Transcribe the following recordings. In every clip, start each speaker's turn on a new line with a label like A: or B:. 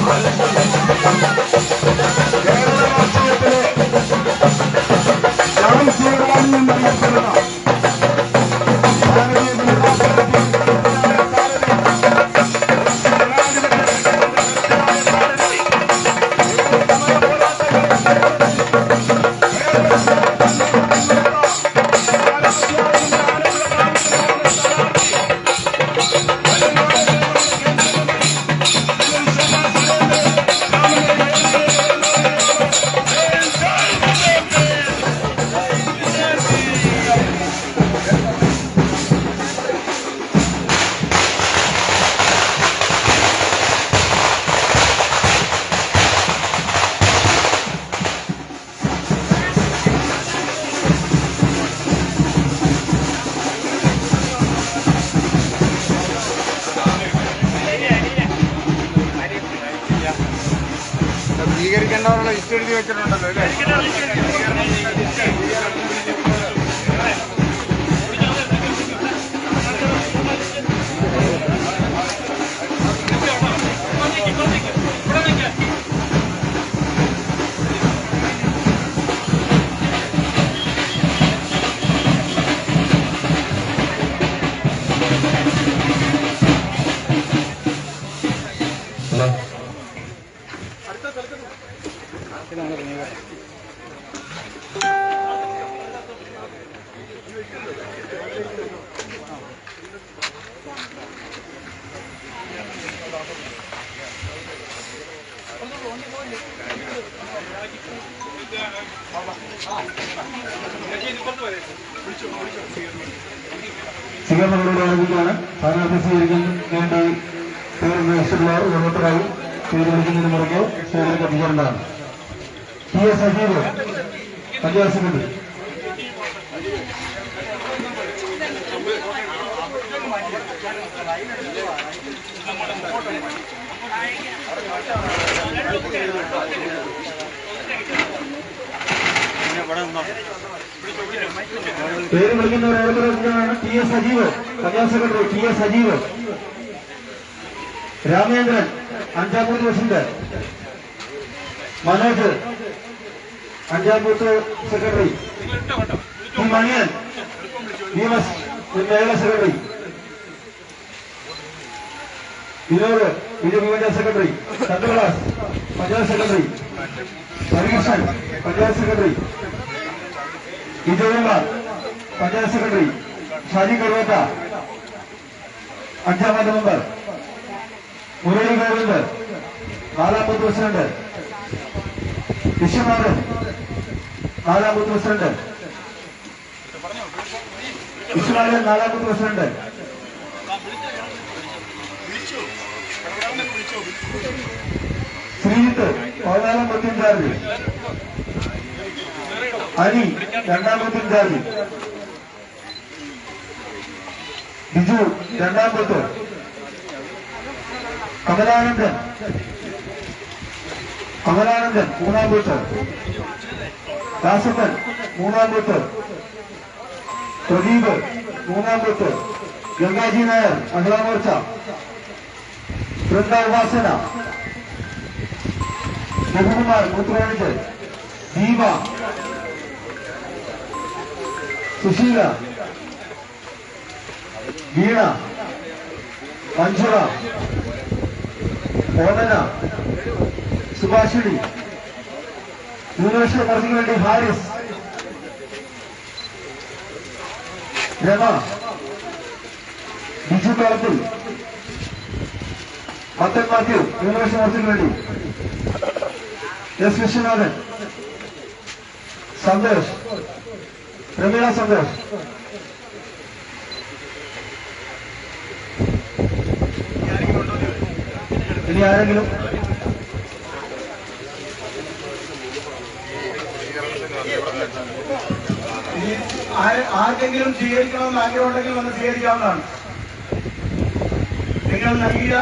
A: Run സ്വീകരിക്കേണ്ടവരുടെ list എഴുതി വെച്ചിട്ടുണ്ടല്ലോ അല്ലേ?
B: സ്വീകരിക്കാൻ വേണ്ടി ഓരോരുത്തരായി പേര് വിളിക്കുന്നതിന് മുറകെ സ്റ്റേജിലേക്ക് എത്തിച്ചേരേണ്ടതാണ് T S Sajeev panchayat secretary. പേര് വിളിക്കുന്ന ഓരോരുത്തരാണ് ടി എസ് സജീവ് കന്യാ secretary T S Sajeev. Ramendran അഞ്ചാം ബൂത്ത് പ്രസിഡന്റ്. മനോജ് അഞ്ചാം ബൂത്ത് സെക്രട്ടറി. ടി മണിയൻ നിയമസ് മേഖല secretary. Vinod Vijaya secretary. Chandradas panchayat secretary. Harikrishnan panchayat secretary. Vijayakumar panchayat secretary Shaji Karuvatta അഞ്ചാം ward member Murali Govind നാലാം booth president Viswanathan നാലാം booth president Viswanathan നാലാം booth president Sreejith പതിനാലാം booth അനി രണ്ടാം ബൂത്ത് ഇൻചാർജ് ബിജു രണ്ടാം ബൂത്ത് കമലാനന്ദൻ. കമലാനന്ദൻ മൂന്നാം ബൂത്ത് ദാസപ്പൻ മൂന്നാം ബൂത്ത് പ്രദീപ് മൂന്നാം ബൂത്ത് ഗംഗാജി നായർ മഹിളാ മോർച്ച. വൃന്ദ ഉപാസന. രഘുകുമാർ മൂത്രവാണിജ് ദീപ സുശീല വീണ മഞ്ജുള ഓമന സുഭാഷിണി യൂണിവേഴ്സിറ്റി മർജിക്ക് വേണ്ടി ഹാരിസ് രമ ബിജു കളത്തിൽ മത്തൻ മാത്യു യൂണിവേഴ്സിറ്റി മർജിക്ക് വേണ്ടി എസ് വിശ്വനാഥൻ സന്തോഷ് പ്രമീള സന്തോഷ് ഇനി ആരെങ്കിലും?
C: ആർക്കെങ്കിലും സ്വീകരിക്കണമെന്ന് ആഗ്രഹമുണ്ടെങ്കിൽ വന്ന് സ്വീകരിക്കാവുന്നതാണ്. നിങ്ങൾ നൽകിയ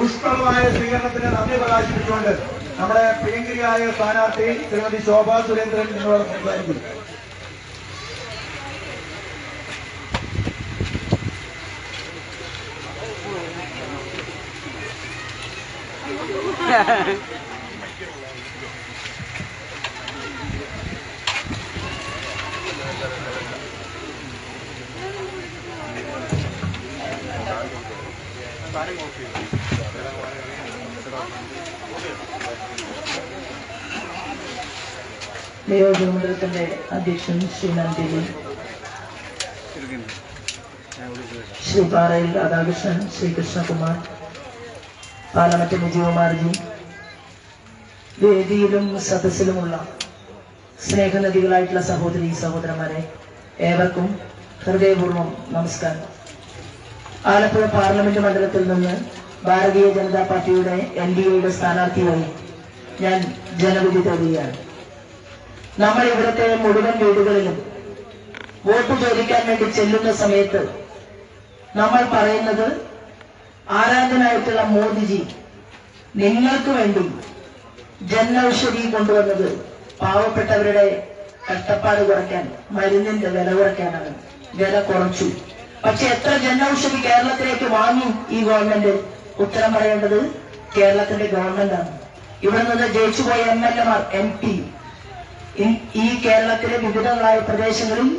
C: ഊഷ്മളമായ സ്വീകരണത്തിന് നന്ദി പ്രകാശിപ്പിച്ചുകൊണ്ട് നമ്മുടെ പ്രിയങ്കരിയായ സ്ഥാനാർത്ഥി ശ്രീമതി ശോഭാ സുരേന്ദ്രൻ നിങ്ങളോട് സംസാരിക്കും
D: നിയോജക മണ്ഡലത്തിന്റെ അധ്യക്ഷൻ ശ്രീ നന്ദിനി ശ്രീ പാറയിൽ രാധാകൃഷ്ണൻ ശ്രീ പാലമറ്റ വിജയകുമാർജി വേദിയിലും സദസ്സിലുമുള്ള സ്നേഹനദികളായിട്ടുള്ള സഹോദരി സഹോദരന്മാരെ ഏവർക്കും ഹൃദയപൂർവം നമസ്കാരം. ആലപ്പുഴ പാർലമെന്റ് മണ്ഡലത്തിൽ നിന്ന് ഭാരതീയ ജനതാ പാർട്ടിയുടെ എൻ ഡി എയുടെ സ്ഥാനാർത്ഥിയായി ഞാൻ ജനവിധി തേടുകയാണ്. നമ്മൾ ഇവിടുത്തെ മുഴുവൻ വീടുകളിലും വോട്ട് ചോദിക്കാൻ വേണ്ടി ചെല്ലുന്ന സമയത്ത് നമ്മൾ പറയുന്നത് ആരാധനായിട്ടുള്ള മോദിജി നിങ്ങൾക്ക് വേണ്ടി ജനൌഷധി കൊണ്ടുവന്നത് പാവപ്പെട്ടവരുടെ കഷ്ടപ്പാട് കുറയ്ക്കാൻ മരുന്നിന്റെ വില കുറയ്ക്കാനാണ്. വില കുറച്ചു. പക്ഷെ എത്ര ജനൌഷധി കേരളത്തിലേക്ക് വാങ്ങി ഈ ഗവൺമെന്റ്? ഉത്തരം പറയേണ്ടത് കേരളത്തിന്റെ ഗവൺമെന്റാണ്. ഇവിടെ നിന്ന് ജയിച്ചുപോയ എം എൽ എമാർ എം പി. ഈ- കേരളത്തിലെ വിവിധങ്ങളായ പ്രദേശങ്ങളിൽ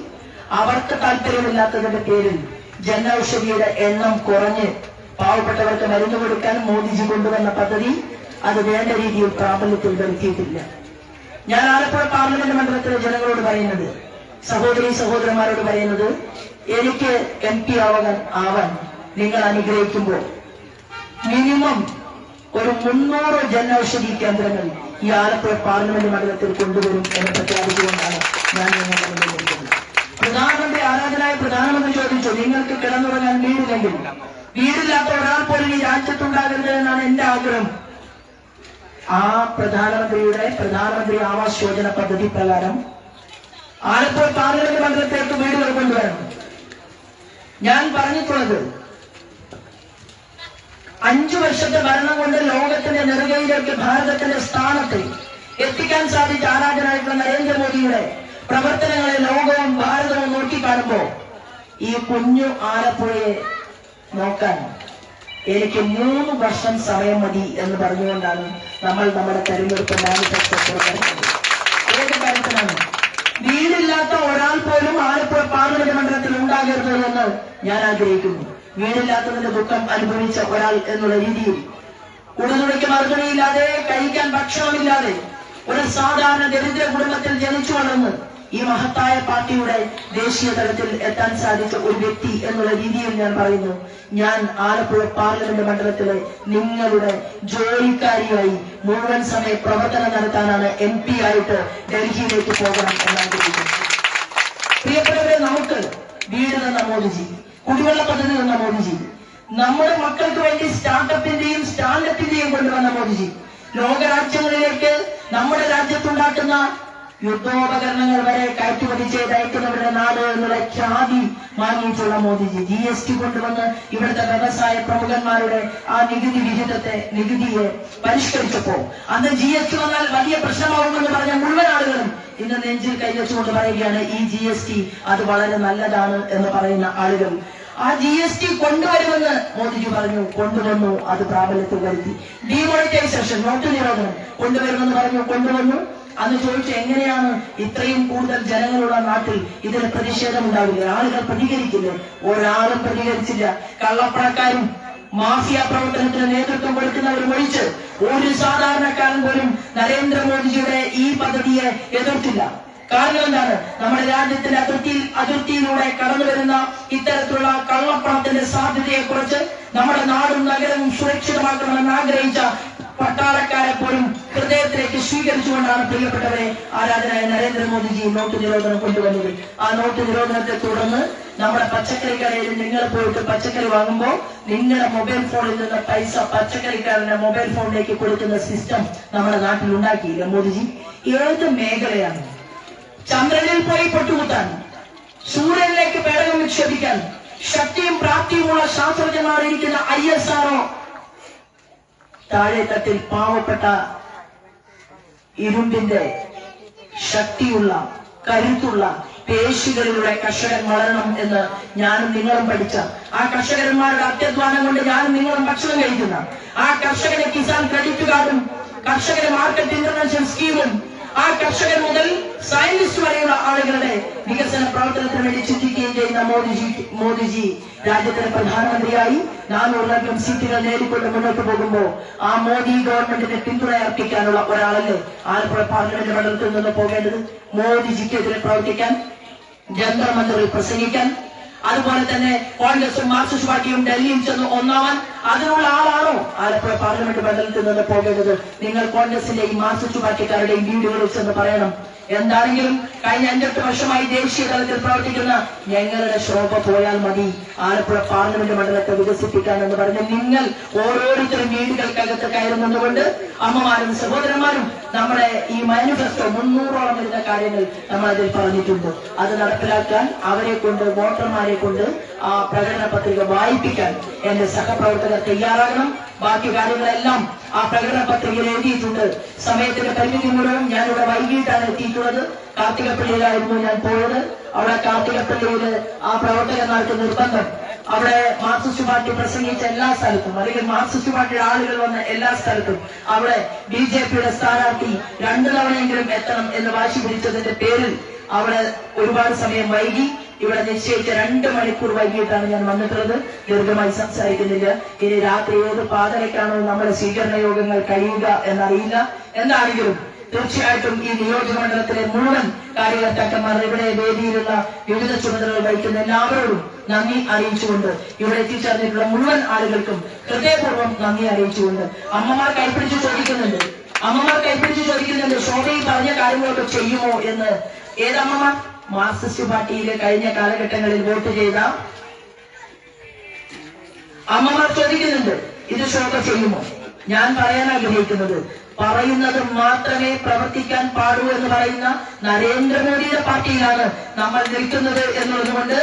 D: അവർക്ക് താല്പര്യമില്ലാത്തതിന്റെ പേരിൽ ജനൌഷധിയുടെ എണ്ണം കുറഞ്ഞ് പാവപ്പെട്ടവർക്ക് മരുന്ന് കൊടുക്കാൻ മോദിജി കൊണ്ടുവന്ന പദ്ധതി അത് വേണ്ട രീതിയിൽ പ്രാബല്യത്തിൽ വരുത്തിയിട്ടില്ല. ഞാൻ ആലപ്പുഴ പാർലമെന്റ് മണ്ഡലത്തിലെ ജനങ്ങളോട് പറയുന്നത് സഹോദരി സഹോദരന്മാരോട് പറയുന്നത് എനിക്ക് എം പി ആവാൻ ആവാൻ നിങ്ങൾ അനുഗ്രഹിക്കുമ്പോൾ മിനിമം ഒരു മുന്നൂറ് ജനൌഷധി കേന്ദ്രങ്ങൾ ഈ ആലപ്പുഴ പാർലമെന്റ് മണ്ഡലത്തിൽ കൊണ്ടുവരും എന്ന് പ്രഖ്യാപിച്ചുകൊണ്ടാണ് ഞാൻ നിങ്ങളുടെ പ്രധാനമന്ത്രി ആരാധനായ പ്രധാനമന്ത്രി ചോദിച്ചു നിങ്ങൾക്ക് കിടന്നുറങ്ങാൻ വീടില്ലെങ്കിൽ വീടില്ലാത്ത ഒരാൾ പോലും ഈ രാജ്യത്തുണ്ടാകരുത് എന്നാണ് എന്റെ ആഗ്രഹം. ആ പ്രധാനമന്ത്രിയുടെ പ്രധാനമന്ത്രി ആവാസ് യോജന പദ്ധതി പ്രകാരം ആലപ്പുഴ പാർലമെന്റ് മണ്ഡലത്തിലേക്ക് വീടുകൾ കൊണ്ടുവരണം ഞാൻ പറഞ്ഞിട്ടുള്ളത് അഞ്ചു വർഷത്തെ ഭരണം കൊണ്ട് ലോകത്തിന്റെ നെറുകയിലേക്ക് ഭാരതത്തിന്റെ സ്ഥാനത്ത് എത്തിക്കാൻ സാധിച്ച ആരാധനായിട്ടുള്ള നരേന്ദ്രമോദിയുടെ പ്രവർത്തനങ്ങളെ ലോകവും ഭാരതവും നോക്കി കാണുമ്പോ ഈ കുഞ്ഞു ആലപ്പുഴയെ നോക്കാൻ. എനിക്ക് മൂന്ന് വർഷം സമയം മതി എന്ന് പറഞ്ഞുകൊണ്ടാണ് നമ്മൾ നമ്മുടെ തെരഞ്ഞെടുപ്പ് മാനിഫെസ്റ്റോ ഏത് കാര്യത്തിനാണ്? വീടില്ലാത്ത ഒരാൾ പോലും ആലപ്പുഴ പാർലമെന്റ് മണ്ഡലത്തിൽ ഉണ്ടാകരുത് എന്ന് ഞാൻ ആഗ്രഹിക്കുന്നു. വീടില്ലാത്തതിന്റെ ദുഃഖം അനുഭവിച്ച ഒരാൾ എന്നുള്ള രീതിയിൽ. ഉടുതുണിക്ക് മറുപടിയില്ലാതെ കഴിക്കാൻ ഭക്ഷണമില്ലാതെ ഒരു സാധാരണ ദരിദ്ര കുടുംബത്തിൽ ജനിച്ചു വളർന്ന് ഈ മഹത്തായ പാർട്ടിയുടെ ദേശീയ തലത്തിൽ എത്താൻ സാധിച്ച ഒരു വ്യക്തി എന്നുള്ള രീതിയിൽ ഞാൻ പറയുന്നു. ഞാൻ ആലപ്പുഴ പാർലമെന്റ് മണ്ഡലത്തിലെ നിങ്ങളുടെ ജോലിക്കാരിയായി മുഴുവൻ സമയ പ്രവർത്തനം നടത്താനാണ് എം പി ആയിട്ട് ഡൽഹിയിലേക്ക് പോകണം എന്നാഗ്രഹിക്കുന്നത് പ്രിയപ്പെട്ടവരെ നമുക്ക് വീട് തന്ന മോദിജി കുടിവെള്ള പദ്ധതി തന്ന മോദിജി നമ്മുടെ മക്കൾക്ക് വേണ്ടി സ്റ്റാർട്ടപ്പിന്റെയും സ്റ്റാൻഡപ്പിന്റെയും കൊണ്ടുവന്ന മോദിജി ലോകരാജ്യങ്ങളിലേക്ക് നമ്മുടെ രാജ്യത്തുണ്ടാക്കുന്ന യുദ്ധോപകരണങ്ങൾ വരെ കയറ്റുമതി ചെയ്ത് അയക്കുന്നവരുടെ നാട് എന്നുള്ള ഖ്യാതി വാങ്ങിയിട്ടുള്ള മോദിജി. ജി എസ് ടി കൊണ്ടുവന്ന് ഇവിടുത്തെ വ്യവസായ പ്രമുഖന്മാരുടെ ആ നികുതി വിഹിതത്തെ നികുതിയെ പരിഷ്കരിച്ചപ്പോ അന്ന് ജി എസ് ടി വന്നാൽ വലിയ പ്രശ്നമാകുമെന്ന് പറഞ്ഞ മുഴുവൻ ആളുകളും ഇന്ന് നെഞ്ചിൽ കൈവച്ചുകൊണ്ട് പറയുകയാണ് ഈ ജി എസ് ടി അത് വളരെ നല്ലതാണ് എന്ന് പറയുന്ന ആളുകൾ. ആ ജി എസ് ടി കൊണ്ടുവരുമെന്ന് മോദിജി പറഞ്ഞു കൊണ്ടുവന്നു അത് പ്രാബല്യത്തിൽ വരുത്തി. ഡിമോണിറ്റൈസേഷൻ നോട്ട് നിരോധനം കൊണ്ടുവരുമെന്ന് പറഞ്ഞു കൊണ്ടുവന്നു. അന്ന് ചോദിച്ചു എങ്ങനെയാണ് ഇത്രയും കൂടുതൽ ജനങ്ങളുള്ള നാട്ടിൽ ഇതിന് പ്രതിഷേധം ഉണ്ടാവില്ല ആളുകൾ പ്രതികരിക്കില്ല ഒരാളും പ്രതികരിച്ചില്ല. കള്ളപ്പണക്കാരും മാഫിയ പ്രവർത്തനത്തിന് നേതൃത്വം കൊടുക്കുന്നവരും ഒഴിച്ച് ഒരു സാധാരണക്കാരൻ പോലും നരേന്ദ്രമോദിജിയുടെ ഈ പദ്ധതിയെ എതിർത്തില്ല. കാരണം എന്താണ്? നമ്മുടെ രാജ്യത്തിന്റെ അതിർത്തിയിൽ അതിർത്തിയിലൂടെ കടന്നു വരുന്ന ഇത്തരത്തിലുള്ള കള്ളപ്പണത്തിന്റെ സാധ്യതയെ കുറിച്ച് നമ്മുടെ നാടും നഗരവും സുരക്ഷിതമാക്കണമെന്ന് ആഗ്രഹിച്ച പട്ടാളക്കാരെ പോലും ഹൃദയത്തിലേക്ക് സ്വീകരിച്ചുകൊണ്ടാണ് പ്രിയപ്പെട്ടവരെ ആരാധനായ നരേന്ദ്രമോദിജി നോട്ട് നിരോധനം കൊണ്ടുവന്നത്. ആ നോട്ട് നിരോധനത്തെ തുടർന്ന് നമ്മുടെ പച്ചക്കറി കടയിൽ നിങ്ങൾ പോയിട്ട് പച്ചക്കറി വാങ്ങുമ്പോൾ നിങ്ങളുടെ മൊബൈൽ ഫോണിൽ നിന്ന് പൈസ പച്ചക്കറിക്കാരന്റെ മൊബൈൽ ഫോണിലേക്ക് കൊടുക്കുന്ന സിസ്റ്റം നമ്മുടെ നാട്ടിൽ ഉണ്ടാക്കിയില്ല മോദിജി. ഏത് മേഖലയാണ്? ചന്ദ്രനിൽ പോയി പൊട്ടുകുത്താൻ സൂര്യനിലേക്ക് പേടകം നിക്ഷേപിക്കാൻ ശക്തിയും പ്രാപ്തിയുമുള്ള ശാസ്ത്രജ്ഞന്മാർ ഇരിക്കുന്ന ഐ എസ് ആർഒ താഴെത്തട്ടിൽ പാവപ്പെട്ട ഇരുമ്പിന്റെ ശക്തിയുള്ള കരുത്തുള്ള പേശികളിലൂടെ കർഷകൻ വളരണം എന്ന് ഞാനും നിങ്ങളും പഠിച്ച. ആ കർഷകന്മാരുടെ അത്യധ്വാനം കൊണ്ട് ഞാനും നിങ്ങളും ഭക്ഷണം കഴിക്കുന്ന. ആ കർഷകനെ കിസാൻ ക്രെഡിറ്റ് കാർഡും കർഷകന് മാർക്കറ്റ് ഇന്റർനാഷണൽ സ്കീമും ആ കർഷകൻ മുതൽ സയന്റിസ്റ്റ് വരെയുള്ള ആളുകളുടെ വികസന പ്രവർത്തനത്തിന് വേണ്ടി ചിന്തിക്കുകയും ചെയ്യുന്ന മോദിജി മോദിജി രാജ്യത്തിന്റെ പ്രധാനമന്ത്രിയായി നാനൂറിലധികം സീറ്റുകൾ നേടിക്കൊണ്ട് മുന്നോട്ട് പോകുമ്പോൾ ആ മോദി ഗവൺമെന്റിനെ പിന്തുണ അർപ്പിക്കാനുള്ള ഒരാളല്ലേ? ആലപ്പുഴ പാർലമെന്റ് മണ്ഡലത്തിൽ നിന്ന് പോകേണ്ടത് മോദിജിക്കെതിരെ പ്രവർത്തിക്കാൻ ജന്തർമന്ദിറിൽ പ്രസംഗിക്കാൻ അതുപോലെ തന്നെ കോൺഗ്രസും മാർക്സിസ്റ്റ് പാർട്ടിയും ഡൽഹിയിൽ ചെന്ന് ഒന്നാവാൻ അതിനുള്ള ആളാണോ? ആലപ്പുഴ പാർലമെന്റ് മണ്ഡലത്തിൽ നിന്ന് പോകേണ്ടത് നിങ്ങൾ കോൺഗ്രസിന്റെയും മാർക്സിസ്റ്റ് പാർട്ടിക്കാരുടെയും വീടുകളിൽ ചെന്ന് പറയണം. എന്താണെങ്കിലും കഴിഞ്ഞ അഞ്ചെട്ട് വർഷമായി ദേശീയ തലത്തിൽ പ്രവർത്തിക്കുന്ന ഞങ്ങളുടെ ശോഭ പോയാൽ മതി. ആലപ്പുഴ പാർലമെന്റ് മണ്ഡലത്തെ വികസിപ്പിക്കാൻ എന്ന് പറഞ്ഞ് നിങ്ങൾ ഓരോരുത്തരും വീടുകൾക്കകത്ത് കയറുന്നതുകൊണ്ട് അമ്മമാരും സഹോദരന്മാരും നമ്മുടെ ഈ മാനിഫെസ്റ്റോ മുന്നൂറോളം വരുന്ന കാര്യങ്ങൾ നമ്മൾ അതിൽ പറഞ്ഞിട്ടുണ്ട്. അത് നടപ്പിലാക്കാൻ അവരെ കൊണ്ട് വോട്ടർമാരെ കൊണ്ട് ആ പ്രകടന പത്രിക വായിപ്പിക്കാൻ എന്റെ സഹപ്രവർത്തകർ തയ്യാറാകണം. ബാക്കി കാര്യങ്ങളെല്ലാം ആ പ്രകടന പത്രികയിൽ എഴുതിയിട്ടുണ്ട്. സമയത്തിന്റെ പരിമിതി മൂലം ഞാനിവിടെ വൈകിട്ടാണ് എത്തിയിട്ടുള്ളത്. കാർത്തികപ്പള്ളിയിലായിരുന്നു ഞാൻ പോയത്. അവിടെ കാർത്തികപ്പള്ളിയിൽ ആ പ്രവർത്തകന്മാർക്ക് നിർബന്ധം. അവിടെ മാർക്സിസ്റ്റ് പാർട്ടി പ്രസംഗിച്ച എല്ലാ സ്ഥലത്തും അല്ലെങ്കിൽ മാർക്സിസ്റ്റ് പാർട്ടിയുടെ ആളുകൾ വന്ന എല്ലാ സ്ഥലത്തും അവിടെ ബി ജെ പിയുടെ സ്ഥാനാർത്ഥി രണ്ടു തവണയെങ്കിലും എത്തണം എന്ന് വാശി പിടിച്ചതിന്റെ പേരിൽ അവിടെ ഒരുപാട് സമയം വൈകി. ഇവിടെ നിശ്ചയിച്ച രണ്ട് മണിക്കൂർ വൈകിട്ടാണ് ഞാൻ വന്നിട്ടുള്ളത്. ദീർഘമായി സംസാരിക്കുന്നില്ല. ഇനി രാത്രി ഏത് പാതരയ്ക്കാണോ നമ്മുടെ സ്വീകരണ യോഗങ്ങൾ കഴിയുക എന്നറിയില്ല. എന്താണെങ്കിലും തീർച്ചയായിട്ടും ഈ നിയോജക മണ്ഡലത്തിലെ മുഴുവൻ കാര്യകർത്താക്കന്മാർ ഇവിടെ വേദിയിലുള്ള വിവിധ ചുമതലകൾ വഹിക്കുന്ന എല്ലാവരോടും നന്ദി അറിയിച്ചുകൊണ്ട് ഇവിടെ എത്തിച്ചേർന്നിട്ടുള്ള മുഴുവൻ ആളുകൾക്കും ഹൃദയപൂർവം നന്ദി അറിയിച്ചുകൊണ്ട് അമ്മമാർ കൈപ്പിടിച്ച് ചോദിക്കുന്നുണ്ട്. അമ്മമാർ കൈപ്പിടിച്ച് ചോദിക്കുന്നുണ്ട് ശോഭയിൽ പറഞ്ഞ കാര്യങ്ങളൊക്കെ ചെയ്യുമോ? എന്ന്. ഏതമ്മമാർ മാർക്സിസ്റ്റ് പാർട്ടിയിലെ കഴിഞ്ഞ കാലഘട്ടങ്ങളിൽ വോട്ട് ചെയ്ത അമ്മമാർ ചോദിക്കുന്നുണ്ട് ഇത് ശോഭ ചെയ്യുമോ? ഞാൻ പറയാൻ ആഗ്രഹിക്കുന്നത് പറയുന്നത് മാത്രമേ പ്രവർത്തിക്കാൻ പാടൂ എന്ന് പറയുന്ന നരേന്ദ്രമോദിയുടെ പാർട്ടിയിലാണ് നമ്മൾ നിൽക്കുന്നത് എന്നുള്ളത് കൊണ്ട്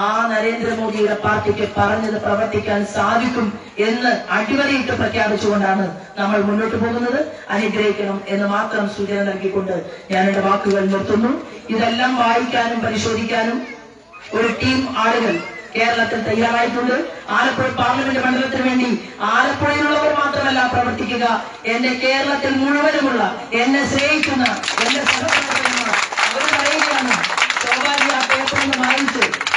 D: ആ നരേന്ദ്രമോദിയുടെ പാർട്ടിക്ക് പറഞ്ഞത് പ്രവർത്തിക്കാൻ സാധിക്കും എന്ന് അടിവരയിട്ട് പ്രഖ്യാപിച്ചുകൊണ്ടാണ് നമ്മൾ മുന്നോട്ട് പോകുന്നത്. അനുഗ്രഹിക്കണം എന്ന് മാത്രം സൂചന നൽകിക്കൊണ്ട് ഞാൻ എന്റെ വാക്കുകൾ നിർത്തുന്നു. ഇതെല്ലാം വായിക്കാനും പരിശോധിക്കാനും ഒരു ടീം ആളുകൾ കേരളത്തിൽ തയ്യാറായിട്ടുണ്ട്. ആലപ്പുഴ പാർലമെന്റ് മണ്ഡലത്തിന് വേണ്ടി ആലപ്പുഴയിലുള്ളവർ മാത്രമല്ല പ്രവർത്തിക്കുക. എന്റെ കേരളത്തിൽ മുഴുവനുമുള്ള എന്നെ സ്നേഹിക്കുന്ന എന്റെ സഹപ്രവർത്തകന്മാർ അവർ പറയുകയാണ് ശോഭാജി ആ പേപ്പർ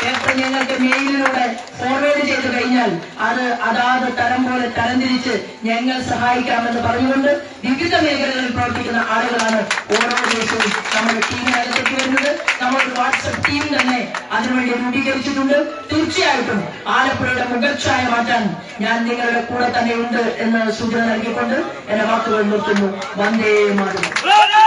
D: പേപ്പർ ഞങ്ങൾക്ക് മെയിലിലൂടെ ഫോർവേഡ് ചെയ്തു കഴിഞ്ഞാൽ അത് അതാത് തരം പോലെ തരംതിരിച്ച് ഞങ്ങൾ സഹായിക്കാമെന്ന് പറഞ്ഞുകൊണ്ട് വിവിധ മേഖലകളിൽ പ്രവർത്തിക്കുന്ന ആളുകളാണ് ഓരോ ദിവസവും നമ്മുടെ ടീമിനകത്തേക്ക് വരുന്നത്. നമ്മുടെ വാട്സപ്പ് ടീം തന്നെ അതിനുവേണ്ടി രൂപീകരിച്ചിട്ടുണ്ട്. തീർച്ചയായിട്ടും ആലപ്പുഴയുടെ മുഖച്ഛായ മാറ്റാൻ ഞാൻ നിങ്ങളുടെ കൂടെ തന്നെയുണ്ട് എന്ന് സൂചന നൽകിക്കൊണ്ട് എന്റെ വാക്കുകൾ നിർത്തുന്നു. വന്ദേ മാതരം